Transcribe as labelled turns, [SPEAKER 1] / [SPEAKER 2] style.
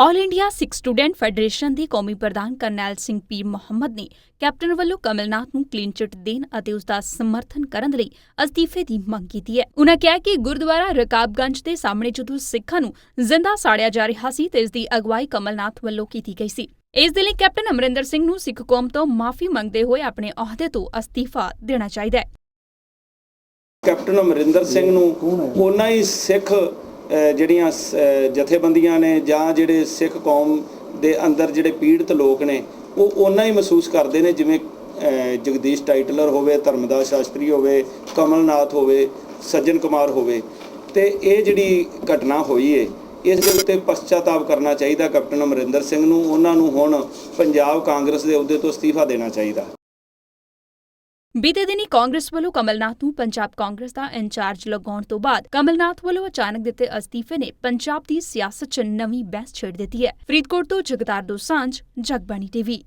[SPEAKER 1] All India Sikh student federation ਦੇ ਕੌਮੀ ਪ੍ਰਧਾਨ ਕਰਨੈਲ ਸਿੰਘ ਪੀਰ ਮੁਹੰਮਦ ਨੇ ਕੈਪਟਨ ਵੱਲੋਂ ਕਮਲਨਾਥ ਨੂੰ ਕਲੀਨ ਚਿੱਟ ਦੇਣ ਅਤੇ ਉਸ ਦਾ ਸਮਰਥਨ ਕਰਨ ਲਈ ਅਸਤੀਫੇ ਦੀ ਮੰਗ ਕੀਤੀ ਹੈ। ਉਨ੍ਹਾਂ ਕਿਹਾ ਕਿ ਗੁਰਦੁਆਰਾ ਰਕਾਬਗੰਜ ਦੇ ਸਾਹਮਣੇ ਜਦੋਂ ਸਿੱਖਾਂ ਨੂੰ ਜ਼ਿੰਦਾ ਸਾੜਿਆ ਜਾ ਰਿਹਾ ਸੀ ਤੇ ਇਸ ਦੀ ਅਗਵਾਈ ਕਮਲਨਾਥ ਵੱਲੋਂ ਕੀਤੀ ਗਈ ਸੀ। ਇਸ ਦੇ ਲਈ ਕੈਪਟਨ ਅਮਰਿੰਦਰ ਸਿੰਘ ਨੂੰ ਸਿੱਖ ਕੌਮ ਤੋਂ ਮਾਫੀ ਮੰਗਦੇ ਹੋਏ ਆਪਣੇ ਅਹੁਦੇ ਤੋਂ ਅਸਤੀਫਾ ਦੇਣਾ ਚਾਹੀਦਾ ਹੈ।
[SPEAKER 2] ਕੈਪਟਨ ਅਮਰਿੰਦਰ ਸਿੰਘ ਨੂੰ ਉਹਨਾਂ ਹੀ ਸਿੱਖ ਜਿਹੜੀਆਂ ਸ- ਜਥੇਬੰਦੀਆਂ ਨੇ ਜਾਂ ਜਿਹੜੇ ਸਿੱਖ ਕੌਮ ਦੇ ਅੰਦਰ ਜਿਹੜੇ ਪੀੜਤ ਲੋਕ ਨੇ, ਉਹ ਉਹਨਾਂ ਹੀ ਮਹਿਸੂਸ ਕਰਦੇ ਨੇ ਜਿਵੇਂ ਜਗਦੀਸ਼ ਟਾਈਟਲਰ ਹੋਵੇ, ਧਰਮਦਾਸ ਸ਼ਾਸਤਰੀ ਹੋਵੇ, ਕਮਲਨਾਥ ਹੋਵੇ, ਸੱਜਣ ਕੁਮਾਰ ਹੋਵੇ। ਤੇ ਇਹ ਜਿਹੜੀ ਘਟਨਾ ਹੋਈ ਏ, ਇਸ ਦੇ ਉੱਤੇ ਪਛਤਾਤਾਪ ਕਰਨਾ ਚਾਹੀਦਾ ਕੈਪਟਨ ਅਮਰਿੰਦਰ ਸਿੰਘ ਨੂੰ, ਉਹਨਾਂ ਨੂੰ ਹੁਣ ਪੰਜਾਬ ਕਾਂਗਰਸ ਦੇ ਅਹੁਦੇ ਤੋਂ ਅਸਤੀਫਾ ਦੇਣਾ ਚਾਹੀਦਾ।
[SPEAKER 1] ਬੀਤੇ ਦਿਨੀ ਕਾਂਗਰਸ ਵੱਲੋਂ ਕਮਲਨਾਥ ਨੂੰ ਪੰਜਾਬ ਕਾਂਗਰਸ ਦਾ ਇੰਚਾਰਜ ਲਗਾਉਣ ਤੋਂ ਬਾਅਦ ਕਮਲਨਾਥ ਵੱਲੋਂ ਅਚਾਨਕ ਦਿੱਤੇ ਅਸਤੀਫੇ ਨੇ ਪੰਜਾਬ ਦੀ ਸਿਆਸਤ 'ਚ ਨਵੀਂ ਬਹਿਸ ਛੇੜ ਦਿੱਤੀ ਹੈ। ਫਰੀਦਕੋਟ ਤੋਂ ਜਗਤਾਰ ਦੋਸਾਂਝ, ਜਗਬਾਣੀ ਟੀਵੀ।